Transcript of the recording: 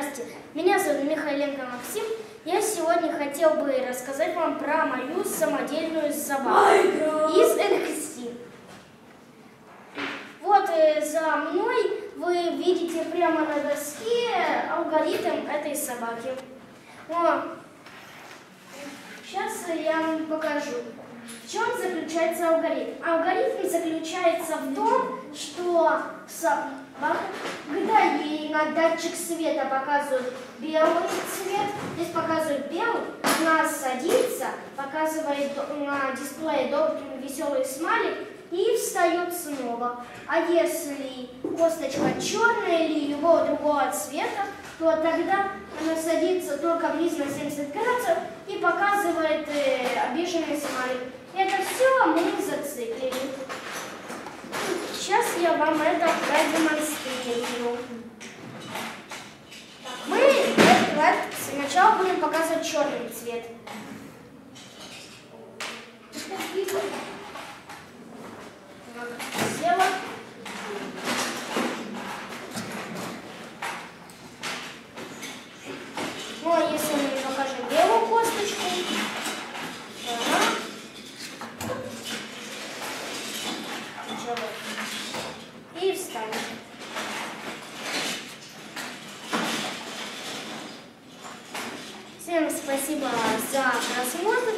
Здравствуйте, меня зовут Михайленко Максим. Я сегодня хотел бы рассказать вам про мою самодельную собаку из NXT. Вот э, за мной вы видите прямо на доске алгоритм этой собаки. О, вам покажу. В чем заключается алгоритм? Алгоритм заключается в том, что когда ей на датчик света показывают белый цвет, здесь показывают белый, она садится, показывает на дисплее добрый веселый смайлик и встает снова. А если косточка черная или любого другого цвета, то тогда она садится только близ на 70 градусов и показывает э, обиженный смайлик. Это все мы зациклили. Сейчас я вам это продемонстрирую. Мы э, сначала будем показывать черный цвет. Села. Ну, а если Всем спасибо за просмотр.